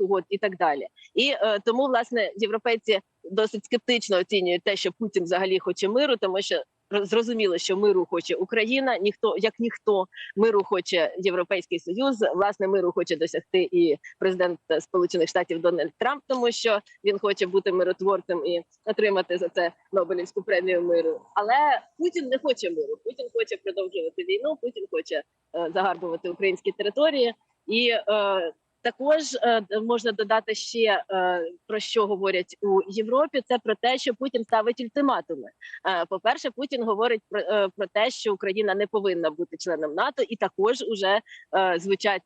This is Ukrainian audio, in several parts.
угод і так далі. І е, тому власне європейці досить скептично оцінюють те, що Путін взагалі хоче миру, тому що роз- зрозуміло, що миру хоче Україна, ніхто як ніхто миру хоче Європейський Союз. Власне, миру хоче досягти і президент Сполучених Штатів Дональд Трамп, тому що він хоче бути миротворцем і отримати за це Нобелівську премію миру. Але Путін не хоче миру. Путін хоче продовжувати війну. Путін хоче е, загарбувати українські території і. Е, також е, можна додати ще е, про що говорять у Європі. Це про те, що Путін ставить ультиматуми. Е, По-перше, Путін говорить про, про те, що Україна не повинна бути членом НАТО, і також уже звучать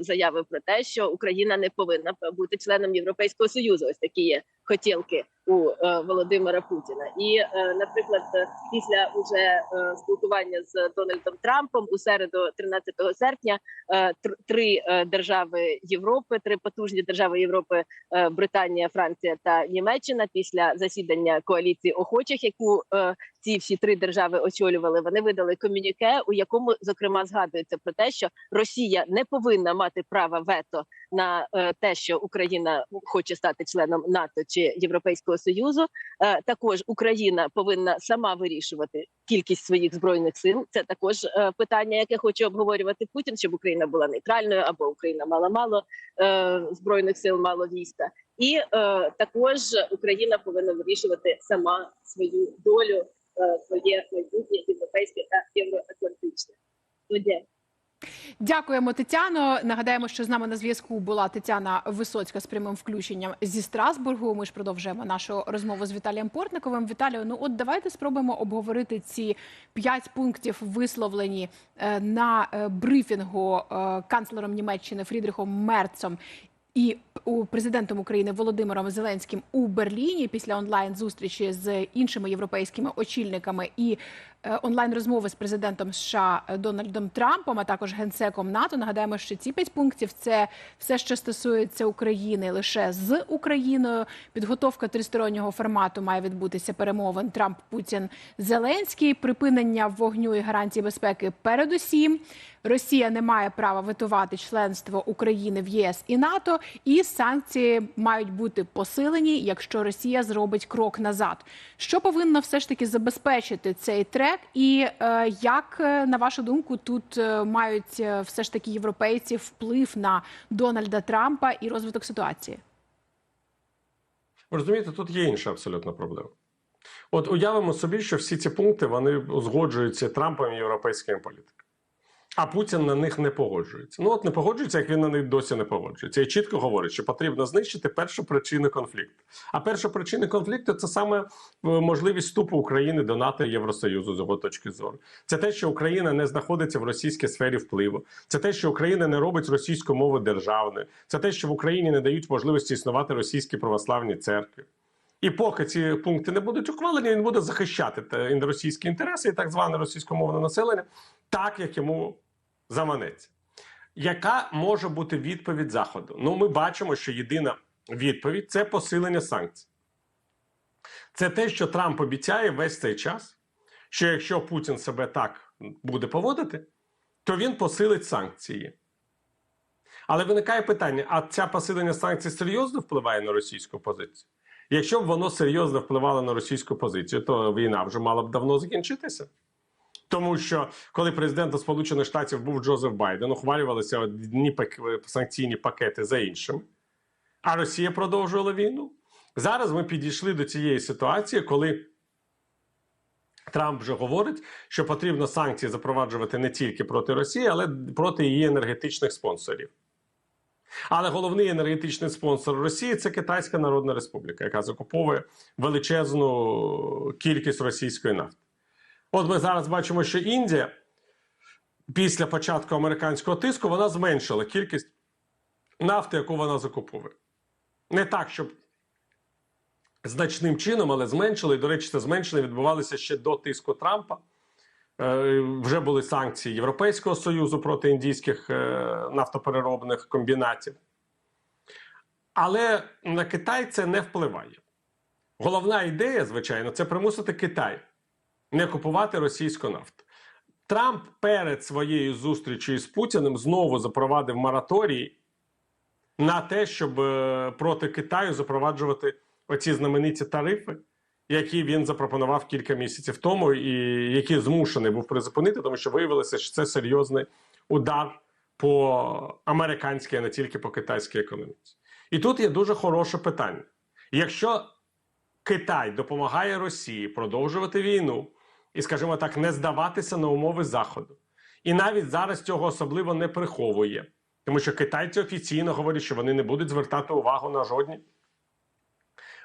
заяви про те, що Україна не повинна бути членом Європейського союзу. Ось такі є хотілки у е, Володимира Путіна. І, е, наприклад, е, після уже спілкування з Дональдом Трампом у середу, 13 серпня, три держави Європи, три потужні держави Європи Британія, Франція та Німеччина після засідання коаліції охочих, яку ці всі три держави очолювали. Вони видали комюніке, у якому зокрема згадується про те, що Росія не повинна мати права вето на е, те, що Україна хоче стати членом НАТО чи Європейського союзу. Е, також Україна повинна сама вирішувати кількість своїх збройних сил. Це також е, питання, яке хоче обговорювати Путін, щоб Україна була нейтральною або Україна мала мало збройних сил, мало війська. І е, також Україна повинна вирішувати сама свою долю, своє майбутнє європейське та євроатлантичне. Тоді Дякуємо, Тетяно. Нагадаємо, що з нами на зв'язку була Тетяна Висоцька з прямим включенням зі Страсбургу. Ми ж продовжуємо нашу розмову з Віталієм Портниковим. Віталію, ну от давайте спробуємо обговорити ці п'ять пунктів, висловлені е, на е, брифінгу е, канцлером Німеччини Фрідріхом Мерцом. І президентом України Володимиром Зеленським у Берліні після онлайн зустрічі з іншими європейськими очільниками і е, онлайн розмови з президентом США Дональдом Трампом, а також генсеком НАТО. Нагадаємо, що ці п'ять пунктів це все, що стосується України, лише з Україною. Підготовка тристороннього формату має відбутися перемовин Трамп, Путін, Зеленський, припинення вогню і гарантії безпеки. Передусім, Росія не має права витувати членство України в ЄС і НАТО, і санкції мають бути посилені, якщо Росія зробить крок назад. Що повинно все ж таки забезпечити цей і е, як е, на вашу думку тут е, мають все ж таки європейці вплив на Дональда Трампа і розвиток ситуації? Розумієте, тут є інша абсолютно проблема. От уявимо собі, що всі ці пункти вони узгоджуються Трампом і європейськими політиками. А Путін на них не погоджується. Ну от не погоджується, як він на них досі не погоджується. І чітко говорить, що потрібно знищити першу причину конфлікту. А перша причина конфлікту це саме е, можливість вступу України до НАТО і Євросоюзу з його точки зору. Це те, що Україна не знаходиться в російській сфері впливу. Це те, що Україна не робить російську мову державною. Це те, що в Україні не дають можливості існувати російські православні церкви. І поки ці пункти не будуть ухвалені, він буде захищати російські інтереси і так зване російськомовне населення, так як йому заманеться. Яка може бути відповідь Заходу? Ну, ми бачимо, що єдина відповідь це посилення санкцій. Це те, що Трамп обіцяє весь цей час, що якщо Путін себе так буде поводити, то він посилить санкції. Але виникає питання: а ця посилення санкцій серйозно впливає на російську позицію? Якщо б воно серйозно впливало на російську позицію, то війна вже мала б давно закінчитися. Тому що коли президентом Сполучених Штатів був Джозеф Байден, ухвалювалися одні санкційні пакети за іншими, а Росія продовжувала війну. Зараз ми підійшли до цієї ситуації, коли Трамп вже говорить, що потрібно санкції запроваджувати не тільки проти Росії, але проти її енергетичних спонсорів. Але головний енергетичний спонсор Росії це Китайська Народна Республіка, яка закуповує величезну кількість російської нафти. От ми зараз бачимо, що Індія після початку американського тиску вона зменшила кількість нафти, яку вона закуповує. Не так, щоб значним чином, але зменшили. І, до речі, це зменшення відбувалося ще до тиску Трампа. Е, Вже були санкції Європейського Союзу проти індійських е, нафтопереробних комбінатів. Але на Китай це не впливає. Головна ідея, звичайно, це примусити Китай не купувати російську нафту. Трамп перед своєю зустрічю з Путіним знову запровадив мораторій на те, щоб е, проти Китаю запроваджувати оці знамениті тарифи, які він запропонував кілька місяців тому, і які змушений був призупинити, тому що виявилося, що це серйозний удар по американській, а не тільки по китайській економіці. І тут є дуже хороше питання: якщо Китай допомагає Росії продовжувати війну і, скажімо так, не здаватися на умови Заходу, і навіть зараз цього особливо не приховує, тому що китайці офіційно говорять, що вони не будуть звертати увагу на жодні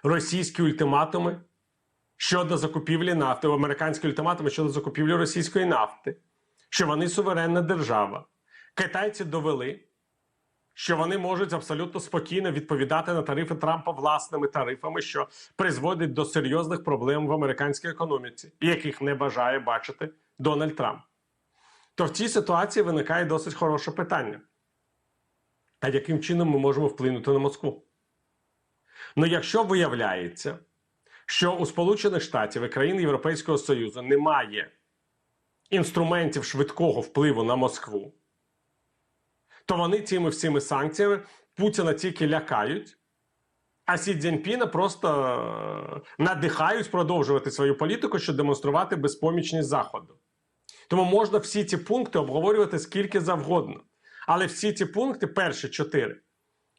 російські ультиматуми щодо закупівлі нафти, американські ультиматуми щодо закупівлі російської нафти, що вони суверенна держава. Китайці довели, що вони можуть абсолютно спокійно відповідати на тарифи Трампа власними тарифами, що призводить до серйозних проблем в американській економіці, яких не бажає бачити Дональд Трамп. То в цій ситуації виникає досить хороше питання. А яким чином ми можемо вплинути на Москву? Ну, якщо виявляється, що у Сполучених Штатів і країн Європейського Союзу немає інструментів швидкого впливу на Москву, то вони цими всіми санкціями Путіна тільки лякають, а Сі Цзіньпіна просто е, надихають продовжувати свою політику, щоб демонструвати безпомічність Заходу. Тому можна всі ці пункти обговорювати скільки завгодно. Але всі ці пункти, перші чотири,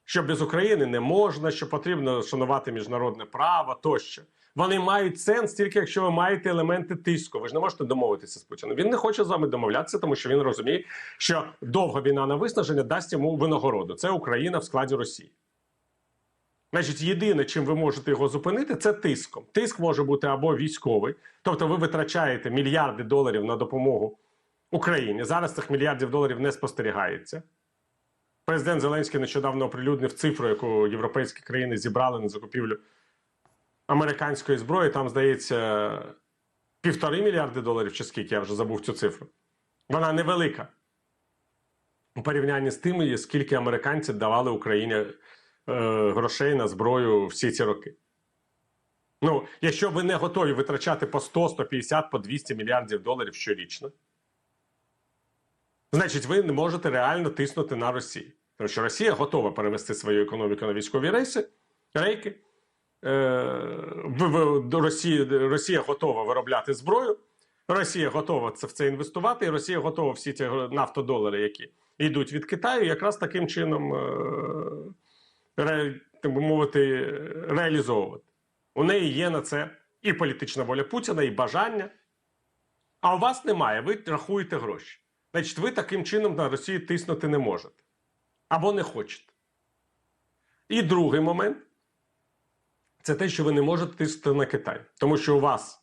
що без України не можна, що потрібно шанувати міжнародне право тощо. Вони мають сенс тільки якщо ви маєте елементи тиску. Ви ж не можете домовитися з Путіним. Він не хоче з вами домовлятися, тому що він розуміє, що довга війна на виснаження дасть йому винагороду. Це Україна в складі Росії. Значить, єдине, чим ви можете його зупинити, це тиском. Тиск може бути або військовий, тобто ви витрачаєте мільярди доларів на допомогу Україні. Зараз цих мільярдів доларів не спостерігається. Президент Зеленський нещодавно оприлюднив цифру, яку європейські країни зібрали на закупівлю американської зброї. Там, здається, півтори мільярди доларів, чи скільки я вже забув цю цифру. Вона невелика у порівнянні з тим, скільки американці давали Україні е, грошей на зброю всі ці роки. Ну, якщо ви не готові витрачати по 100, 150, по 200 мільярдів доларів щорічно, значить, ви не можете реально тиснути на Росію. Тому що Росія готова перевести свою економіку на військові рейси, рейки. Е, Росії, Росія готова виробляти зброю, Росія готова це в це інвестувати, і Росія готова всі ці нафтодолари, які йдуть від Китаю, якраз таким чином, е, ре, так би мовити, реалізовувати. У неї є на це і політична воля Путіна, і бажання. А у вас немає, ви рахуєте гроші. Значить, ви таким чином на Росію тиснути не можете. Або не хочете. І другий момент це те, що ви не можете тиснути на Китай. Тому що у вас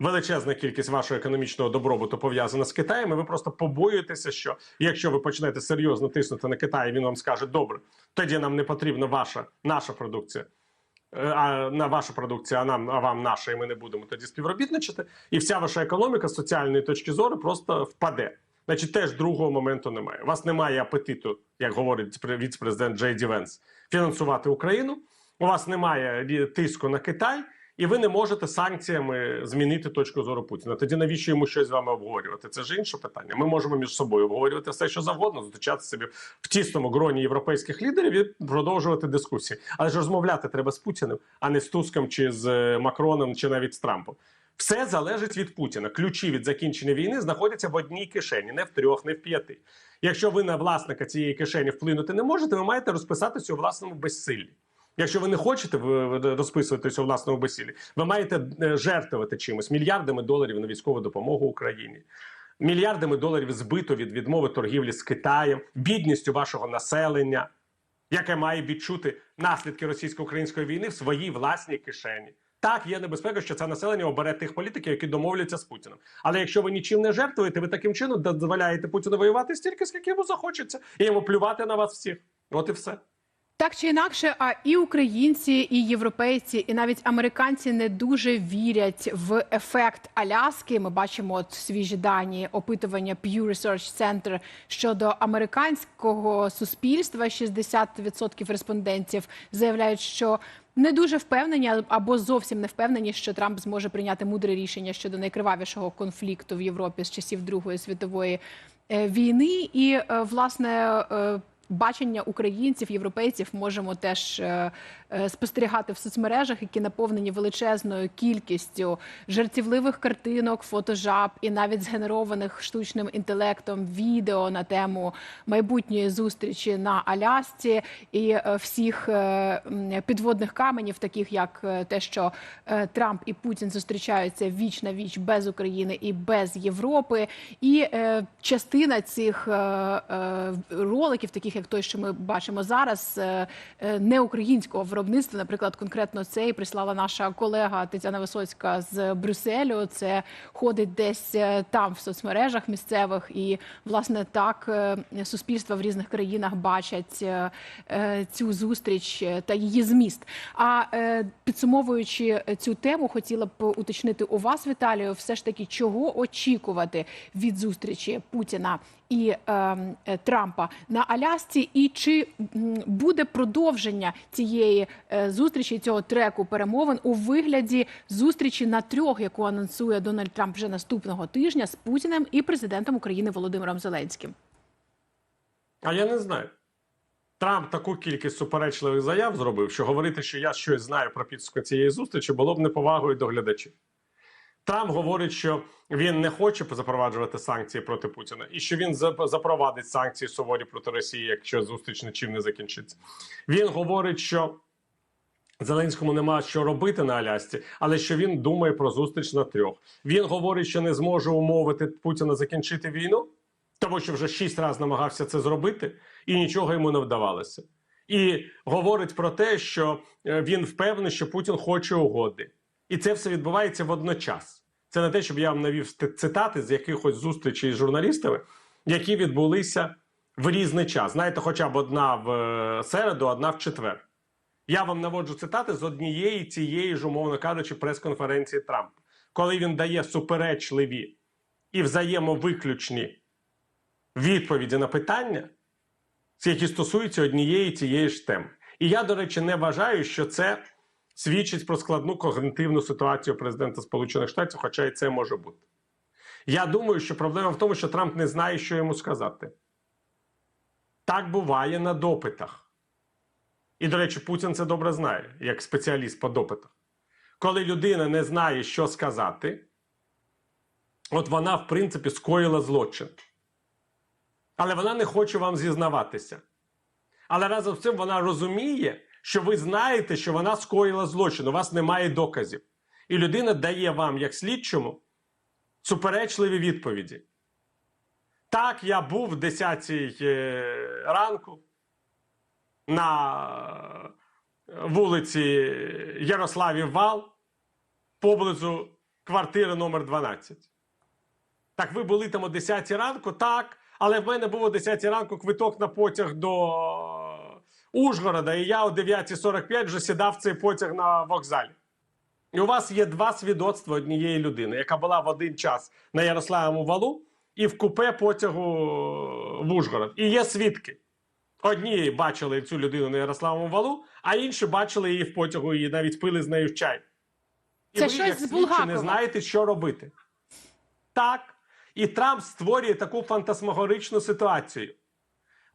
величезна кількість вашого економічного добробуту пов'язана з Китаєм, і ви просто побоюєтеся, що якщо ви почнете серйозно тиснути на Китай, він вам скаже: добре, тоді нам не потрібна ваша наша продукція. е, А на ваша продукція, а нам а вам наша, і ми не будемо тоді співробітничати. І вся ваша економіка з соціальної точки зору просто впаде. Значить, теж другого моменту немає. У вас немає апетиту, як говорить віце-президент Джей Ді Венс, фінансувати Україну. У вас немає тиску на Китай, і ви не можете санкціями змінити точку зору Путіна. Тоді навіщо йому щось з вами обговорювати? Це ж інше питання. Ми можемо між собою обговорювати все, що завгодно, зустрічатися собі в тісному гроні європейських лідерів і продовжувати дискусії. Але ж розмовляти треба з Путіним, а не з Туском чи з е, Макроном, чи навіть з Трампом. Все залежить від Путіна. Ключі від закінчення війни знаходяться в одній кишені, не в трьох, не в п'яти. Якщо ви на власника цієї кишені вплинути не можете, ви маєте розписатися у власному безсиллі. Якщо ви не хочете розписуватися у власному безсиллі, ви маєте е, жертвувати чимось мільярдами доларів на військову допомогу Україні. Мільярдами доларів збито від відмови торгівлі з Китаєм, бідністю вашого населення, яке має відчути наслідки російсько-української війни в своїй власній кишені. Так, є небезпека, що це населення обере тих політиків, які домовляться з Путіним. Але якщо ви нічим не жертвуєте, ви таким чином дозволяєте Путіну воювати стільки, скільки йому захочеться, і йому плювати на вас всіх. От і все. Так чи інакше, а і українці, і європейці, і навіть американці не дуже вірять в ефект Аляски. Ми бачимо от свіжі дані опитування Pew Research Center щодо американського суспільства. 60% респондентів заявляють, що не дуже впевнені або зовсім не впевнені, що Трамп зможе прийняти мудре рішення щодо найкривавішого конфлікту в Європі з часів Другої світової е, війни. І е, власне. Бачення українців, європейців можемо теж е, е, спостерігати в соцмережах, які наповнені величезною кількістю жартівливих картинок, фотожаб і навіть згенерованих штучним інтелектом відео на тему майбутньої зустрічі на Алясці і е, всіх підводних каменів, таких як те, що Трамп і Путін зустрічаються віч на віч без України і без Європи. І частина цих роликів, таких як той, що ми бачимо зараз, е, е, не українського виробництва. Наприклад, конкретно цей прислала наша колега Тетяна Висоцька з Брюсселю. Це ходить десь е, там в соцмережах місцевих, і власне так суспільства в різних країнах бачать цю зустріч та її зміст. А підсумовуючи цю тему, хотіла б уточнити у вас, Віталію, все ж таки, чого очікувати від зустрічі Путіна і е, е, Трампа на Алясці, і чи буде продовження цієї е, зустрічі, цього треку перемовин у вигляді зустрічі на трьох, яку анонсує Дональд Трамп вже наступного тижня з Путіним і президентом України Володимиром Зеленським? А я не знаю. Трамп таку кількість суперечливих заяв зробив, що говорити, що я щось знаю про підсумки цієї зустрічі, було б неповагою до глядачів. Трамп говорить, що він не хоче запроваджувати санкції проти Путіна, і що він запровадить санкції суворі проти Росії, якщо зустріч нічим не закінчиться. Він говорить, що Зеленському нема що робити на Алясці, але що він думає про зустріч на трьох. Він говорить, що не зможе умовити Путіна закінчити війну, тому що вже шість разів намагався це зробити, і нічого йому не вдавалося. І говорить про те, що е, він впевнений, що Путін хоче угоди. І це все відбувається водночас. Це не те, щоб я вам навів цитати з якихось зустрічей з журналістами, які відбулися в різний час. Знаєте, хоча б одна в е, середу, одна в четвер. Я вам наводжу цитати з однієї цієї ж, умовно кажучи, прес-конференції Трампа, коли він дає суперечливі і взаємовиключні відповіді на питання, які стосуються однієї цієї ж теми. І я, до речі, не вважаю, що це свідчить про складну когнитивну ситуацію президента Сполучених Штатів, хоча і це може бути. Я думаю, що проблема в тому, що Трамп не знає, що йому сказати. Так буває на допитах. І, до речі, Путін це добре знає, як спеціаліст по допитах. Коли людина не знає, що сказати, от вона, в принципі, скоїла злочин. Але вона не хоче вам зізнаватися. Але разом з цим вона розуміє, що ви знаєте, що вона скоїла злочин, у вас немає доказів. І людина дає вам, як слідчому, суперечливі відповіді. Так, я був в 10 ранку на вулиці Ярославів Вал поблизу квартири номер 12. Так, ви були там о 10 ранку, так, але в мене був о 10 ранку квиток на потяг до Ужгорода, і я о 9.45 вже сідав цей потяг на вокзалі. І у вас є два свідоцтва однієї людини, яка була в один час на Ярославому валу і в купе потягу в Ужгород. І є свідки. Одні бачили цю людину на Ярославому валу, а інші бачили її в потягу і навіть пили з нею чай. І Це ви, щось як Булгакова. не знаєте, що робити. Так. І Трамп створює таку фантасмагоричну ситуацію.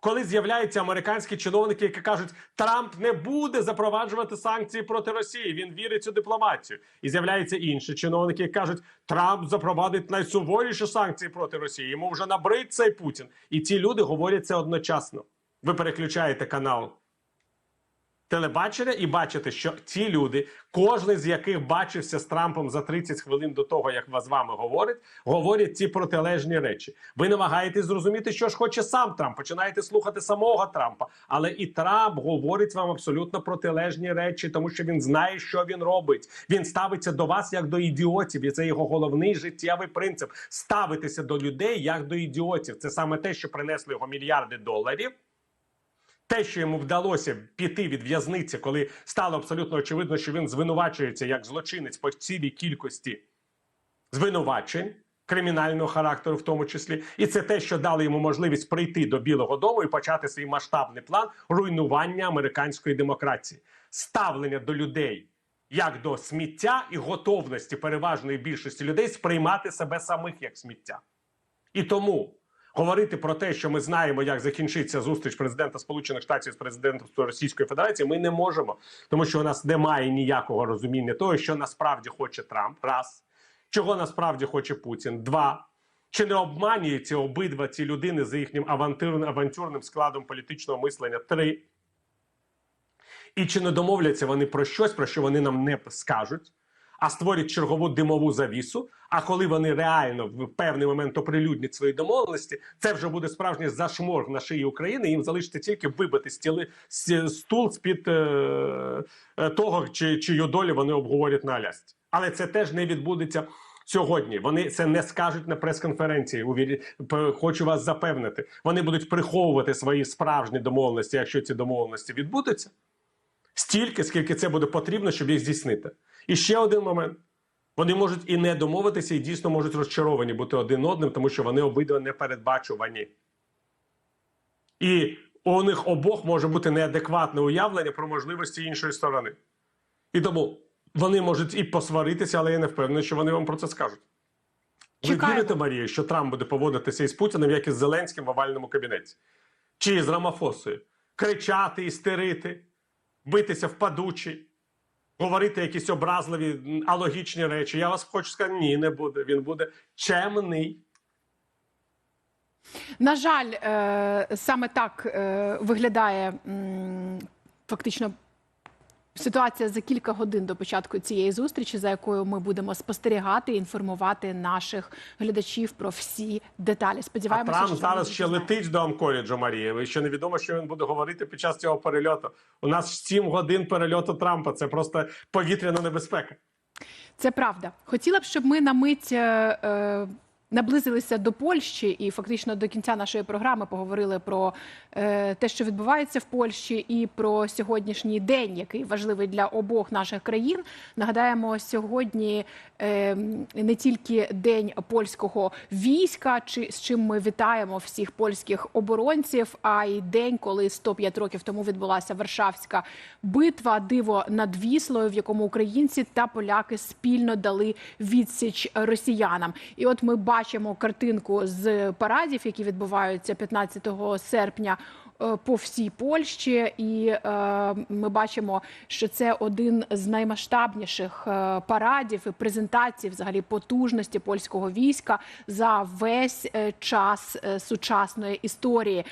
Коли з'являються американські чиновники, які кажуть, Трамп не буде запроваджувати санкції проти Росії, він вірить у дипломатію. І з'являються інші чиновники, які кажуть, Трамп запровадить найсуворіші санкції проти Росії. Йому вже набрид цей Путін. І ці люди говорять це одночасно. Ви переключаєте канал телебачення і бачите, що ці люди, кожен з яких бачився з Трампом за 30 хвилин до того, як з вами говорить, говорять ці протилежні речі. Ви намагаєтесь зрозуміти, що ж хоче сам Трамп. Починаєте слухати самого Трампа, але і Трамп говорить вам абсолютно протилежні речі, тому що він знає, що він робить. Він ставиться до вас як до ідіотів, і це його головний життєвий принцип ставитися до людей як до ідіотів. Це саме те, що принесло його мільярди доларів. Те, що йому вдалося піти від в'язниці, коли стало абсолютно очевидно, що він звинувачується як злочинець по цілій кількості звинувачень кримінального характеру, в тому числі, і це те, що дало йому можливість прийти до Білого Дому і почати свій масштабний план руйнування американської демократії, ставлення до людей як до сміття і готовності переважної більшості людей сприймати себе самих як сміття. І тому, Говорити про те, що ми знаємо, як закінчиться зустріч президента Сполучених Штатів з президентом Російської Федерації, ми не можемо, тому що у нас немає ніякого розуміння того, що насправді хоче Трамп. Раз чого насправді хоче Путін. Два чи не обманюються обидва ці людини за їхнім авантюрним, складом політичного мислення? Три. І чи не домовляться вони про щось, про що вони нам не скажуть, а створять чергову димову завісу. А коли вони реально в певний момент оприлюднять свої домовленості, це вже буде справжній зашморг на шиї України. Їм залишиться тільки вибити стіли стул з під е, е, того, чи чию долю вони обговорять на Алясці. Але це теж не відбудеться. Сьогодні вони це не скажуть на прес-конференції. Увірі- Хочу вас запевнити. Вони будуть приховувати свої справжні домовленості, якщо ці домовленості відбудуться стільки, скільки це буде потрібно, щоб їх здійснити. І ще один момент: вони можуть і не домовитися, і дійсно можуть розчаровані бути один одним, тому що вони обидва непередбачувані. І у них обох може бути неадекватне уявлення про можливості іншої сторони. І тому вони можуть і посваритися, але я не впевнений, що вони вам про це скажуть. Ви вірите, Марія, що Трамп буде поводитися із Путіним, як із Зеленським в овальному кабінеті? Чи з Рамафосою? Кричати, істерити, битися в падучі, говорити якісь образливі, алогічні речі. Я вас хочу сказати, ні, не буде. Він буде чемний. На жаль, е, саме так е, виглядає фактично. Ситуація за кілька годин до початку цієї зустрічі, за якою ми будемо спостерігати і інформувати наших глядачів про всі деталі. А Сподіваємося, Трамп що зараз ще летить до Анкоріджу, Марія. І ще невідомо, що він буде говорити під час цього перельоту. У нас 7 годин перельоту Трампа. Це просто повітряна небезпека. Це правда. Хотіла б, щоб ми на мить е, е, наблизилися до Польщі і фактично до кінця нашої програми поговорили про е, те, що відбувається в Польщі, і про сьогоднішній день, який важливий для обох наших країн. Нагадаємо, сьогодні е, не тільки день польського війська, чи з чим ми вітаємо всіх польських оборонців, а й день, коли 105 років тому відбулася Варшавська битва, диво над Віслою, в якому українці та поляки спільно дали відсіч росіянам. І от ми бачимо картинку з парадів, які відбуваються 15 серпня. е, По всій Польщі, і е, ми бачимо, що це один з наймасштабніших е, парадів і презентацій, взагалі потужності польського війська за весь е, час сучасної історії.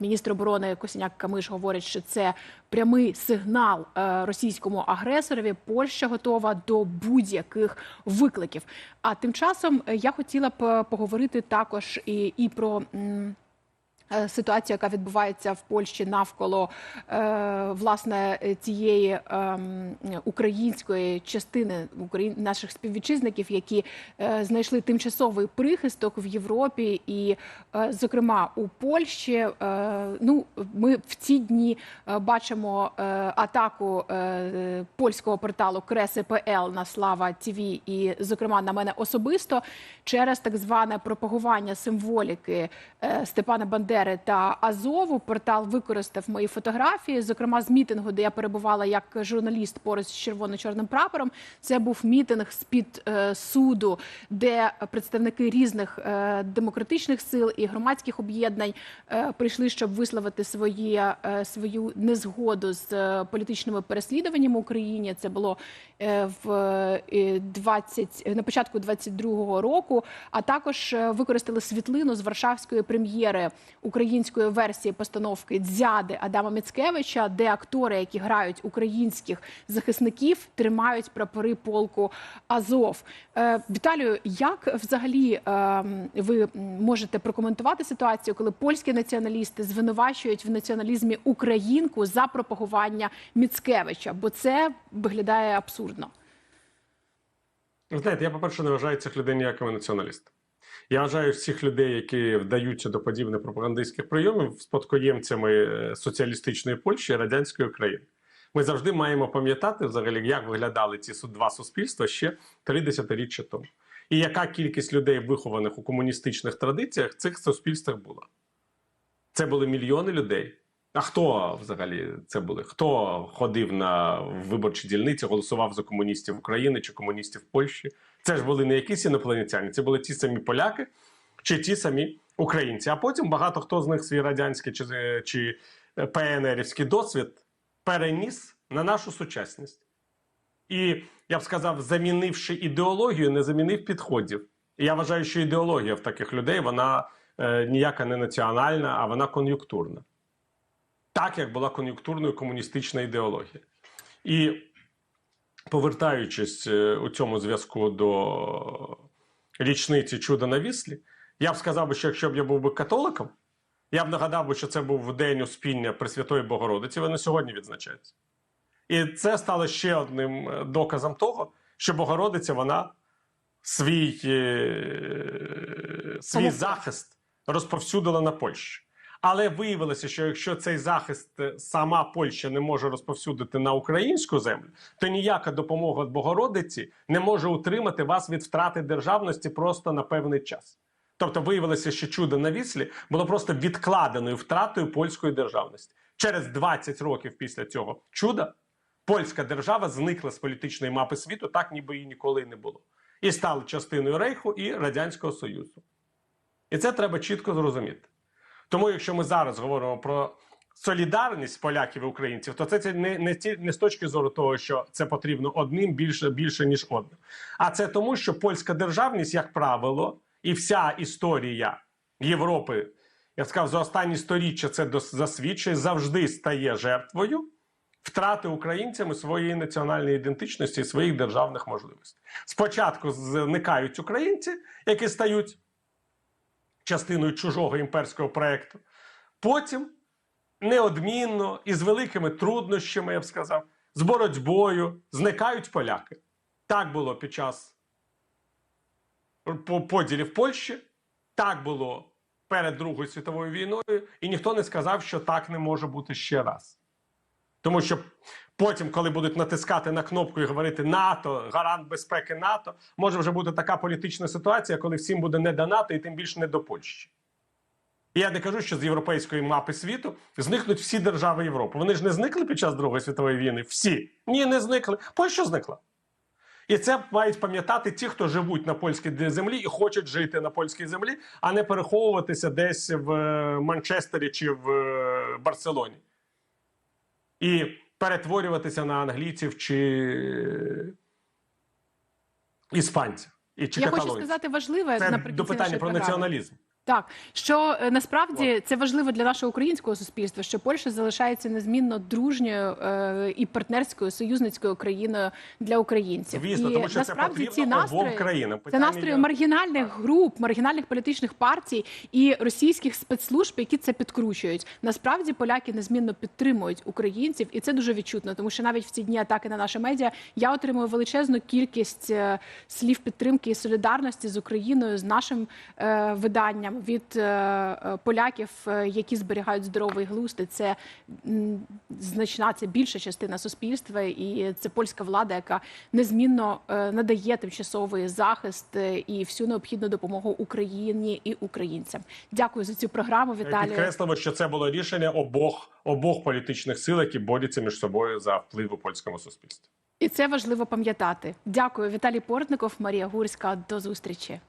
Міністр оборони Косіняк Камиш говорить, що це прямий сигнал е, російському агресорові. Польща готова до будь-яких викликів. А тим часом е, я хотіла б е, поговорити також і, і про. Е, яка відбувається в Польщі навколо е, власне цієї ем, української частини Україн наших співвітчизників, які е, знайшли тимчасовий прихисток в Європі, і, зокрема, у Польщі. Ну, ми в ці дні бачимо атаку польського порталу Креси.пл на Слава ТВ і, зокрема, на мене особисто через так зване пропагування символіки Степана Бандери та Азову. Портал використав мої фотографії, зокрема з мітингу, де я перебувала як журналіст поруч з червоно-чорним прапором. Це був мітинг з під е, суду, де представники різних е, демократичних сил і громадських об'єднань е, прийшли, щоб висловити своє, е, свою незгоду з е, політичними переслідуваннями в Україні. Це було е, в е, 20, на початку 22-го року. А також е, використали світлину з Варшавської прем'єри української версії постановки Дзяди Адама Міцкевича, де актори, які грають українських захисників, тримають прапори полку Азов. Е, Віталію, як взагалі е, ви можете прокоментувати ситуацію, коли польські націоналісти звинувачують в націоналізмі українку за пропагування Міцкевича? Бо це виглядає абсурдно. Знаєте, я, по-перше, не вважаю цих людей ніякими націоналістами. Я вважаю всіх людей, які вдаються до подібних пропагандистських прийомів, спадкоємцями е, соціалістичної Польщі і радянської України. Ми завжди маємо пам'ятати, взагалі, як виглядали ці два суспільства ще три десятиріччя тому. І яка кількість людей, вихованих у комуністичних традиціях, в цих суспільствах була. Це були мільйони людей. А хто взагалі це були? Хто ходив на виборчі дільниці, голосував за комуністів України чи комуністів Польщі? Це ж були не якісь інопланетяни, це були ті самі поляки, чи ті самі українці. А потім багато хто з них свій радянський чи, чи ПНРівський досвід переніс на нашу сучасність. І я б сказав, замінивши ідеологію, не замінив підходів. І я вважаю, що ідеологія в таких людей вона е, ніяка не національна, а вона кон'юнктурна. Так як була кон'юнктурною комуністична ідеологія. І повертаючись е, у цьому зв'язку до річниці чуда на віслі, я б сказав що якщо б я був би католиком, я б нагадав би, що це був день успіння Пресвятої Богородиці, вони сьогодні відзначаються. І це стало ще одним е, доказом того, що Богородиця вона свій, е, свій захист розповсюдила на Польщу. Але виявилося, що якщо цей захист е, сама Польща не може розповсюдити на українську землю, то ніяка допомога Богородиці не може утримати вас від втрати державності просто на певний час. Тобто виявилося, що чудо на віслі було просто відкладеною втратою польської державності. Через 20 років після цього чуда польська держава зникла з політичної мапи світу, так ніби її ніколи не було, і стала частиною Рейху і Радянського Союзу. І це треба чітко зрозуміти. Тому, якщо ми зараз говоримо про солідарність поляків і українців, то це, це не, не, не з точки зору того, що це потрібно одним більше, більше ніж одним. А це тому, що польська державність, як правило, і вся історія Європи, я б сказав, за останні сторіччя це засвідчує, завжди стає жертвою втрати українцями своєї національної ідентичності і своїх державних можливостей. Спочатку зникають українці, які стають частиною чужого імперського проекту. Потім неодмінно і з великими труднощами, я б сказав, з боротьбою зникають поляки. Так було під час поділів Польщі, так було перед Другою світовою війною, і ніхто не сказав, що так не може бути ще раз. Тому що потім, коли будуть натискати на кнопку і говорити НАТО, гарант безпеки НАТО, може вже бути така політична ситуація, коли всім буде не до НАТО і тим більше не до Польщі. І я не кажу, що з європейської мапи світу зникнуть всі держави Європи. Вони ж не зникли під час Другої світової війни. Всі. Ні, не зникли. Польща зникла. І це мають пам'ятати ті, хто живуть на польській землі і хочуть жити на польській землі, а не переховуватися десь в е, Манчестері чи в е, Барселоні. І перетворюватися на англійців чи іспанців. І чи Я хочу сказати важливе Це до питання про націоналізм. Так, що е, насправді це важливо для нашого українського суспільства, що Польща залишається незмінно дружньою е, і партнерською союзницькою країною для українців. Звісно, і тому що це насправді потрібно ці настрої країнам. це настрої маргінальних груп, маргінальних політичних партій і російських спецслужб, які це підкручують. Насправді поляки незмінно підтримують українців, і це дуже відчутно, тому що навіть в ці дні атаки на наше медіа я отримую величезну кількість е, слів підтримки і солідарності з Україною, з нашим е, виданням від е, е, поляків, е, які зберігають здоровий глузд. І Це значна, це більша частина суспільства, і це польська влада, яка незмінно надає тимчасовий захист і всю необхідну допомогу Україні і українцям. Дякую за цю програму, Віталію. Підкреслимо, що це було рішення обох, обох політичних сил, які борються між собою за вплив у польському суспільстві. І це важливо пам'ятати. Дякую, Віталій Портников, Марія Гурська. До зустрічі.